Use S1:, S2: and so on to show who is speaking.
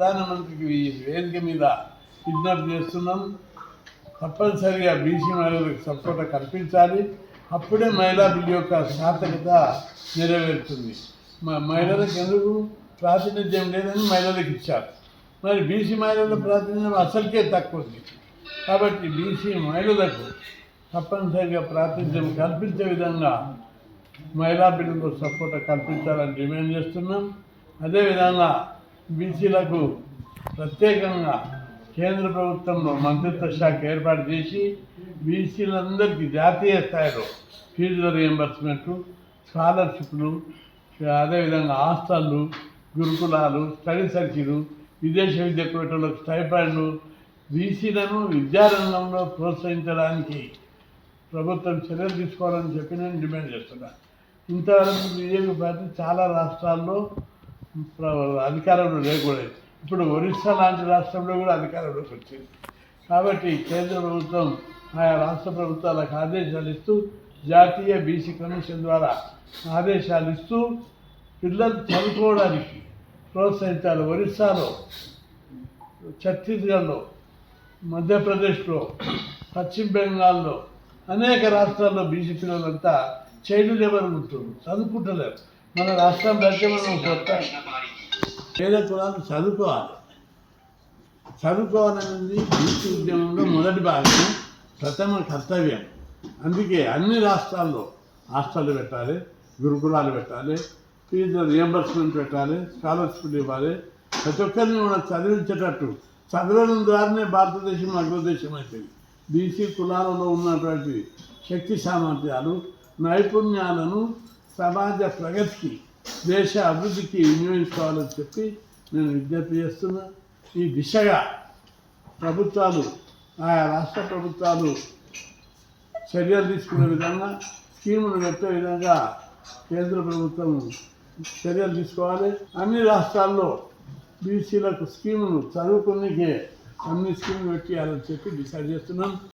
S1: ప్రధానమంత్రికి ఈ వేదిక మీద విజ్ఞప్తి చేస్తున్నాం. తప్పనిసరిగా బీసీ మహిళలకు సపోర్ట్ కల్పించాలి. అప్పుడే మహిళా బిల్లు యొక్క సార్థకత నెరవేరుతుంది. మా మహిళలకు ఎందుకు? ప్రాతినిధ్యం లేదని మహిళలకు ఇచ్చారు. మరి బీసీ మహిళల ప్రాతినిధ్యం అసలుకే తక్కువ ఉంది. కాబట్టి బీసీ మహిళలకు తప్పనిసరిగా ప్రాతినిధ్యం కల్పించే విధంగా మహిళా బిడ్డలకు సపోర్ట్ కల్పించాలని డిమాండ్ చేస్తున్నాం. అదేవిధంగా బీసీలకు ప్రత్యేకంగా కేంద్ర ప్రభుత్వంలో మంత్రిత్వ శాఖ ఏర్పాటు చేసి బీసీలందరికీ జాతీయ స్థాయిలో ఫీజుల రియంబర్స్మెంట్లు స్కాలర్షిప్లు అదేవిధంగా హాస్టళ్ళు గురుకులాలు స్టడీ సర్కిలు విదేశ విద్య కోటలకు స్టైపాండ్లు బీసీలను విద్యారంగంలో ప్రోత్సహించడానికి ప్రభుత్వం చర్యలు తీసుకోవాలని చెప్పి నేను డిమాండ్ చేస్తున్నాను ఇంతవరకు బీజేపీ పార్టీ చాలా రాష్ట్రాల్లో అధికారంలో లేకూడదు. ఇప్పుడు ఒరిస్సా లాంటి రాష్ట్రంలో కూడా అధికారంలోకి వచ్చింది. కాబట్టి కేంద్ర ప్రభుత్వం ఆయా రాష్ట్ర ప్రభుత్వాలకు ఆదేశాలు ఇస్తూ జాతీయ బీసీ కమిషన్ ద్వారా ఆదేశాలు ఇస్తూ పిల్లలు చదువుకోవడానికి ప్రోత్సహించాలి. ఒరిస్సాలో ఛత్తీస్గఢ్లో మధ్యప్రదేశ్లో పశ్చిమ బెంగాల్లో అనేక రాష్ట్రాల్లో బీసీ పిల్లలంతా చైల్డ్ లేబర్ ఉంటుంది చదువుకుంటలేరు. మన రాష్ట్రం అయితే మనం కొత్త పేద కులాలు చదువుకోవాలి. చదువుకోవాలనేది బీసీ ఉద్యమంలో మొదటి భాగం ప్రథమ కర్తవ్యం. అందుకే అన్ని రాష్ట్రాల్లో హాస్టళ్ళు పెట్టాలి గురుకులాలు పెట్టాలి ఫీజు రియంబర్స్మెంట్ పెట్టాలి స్కాలర్షిప్లు ఇవ్వాలి. ప్రతి ఒక్కరిని మనం చదివించేటట్టు చదవడం ద్వారానే భారతదేశం అగ్రదేశం అవుతుంది బీసీ కులాలలో ఉన్నటువంటి శక్తి సామర్థ్యాలు నైపుణ్యాలను సమాజ ప్రగతికి దేశ అభివృద్ధికి వినియోగించుకోవాలని చెప్పి నేను విజ్ఞప్తి చేస్తున్నా. ఈ దిశగా ప్రభుత్వాలు ఆయా రాష్ట్ర ప్రభుత్వాలు చర్యలు తీసుకునే విధంగా స్కీములు పెట్టే విధంగా కేంద్ర ప్రభుత్వం చర్యలు తీసుకోవాలి. అన్ని రాష్ట్రాల్లో బీసీలకు స్కీములు చదువుకునే అన్ని స్కీములు పెట్టేయాలని చెప్పి డిసైడ్ చేస్తున్నాం.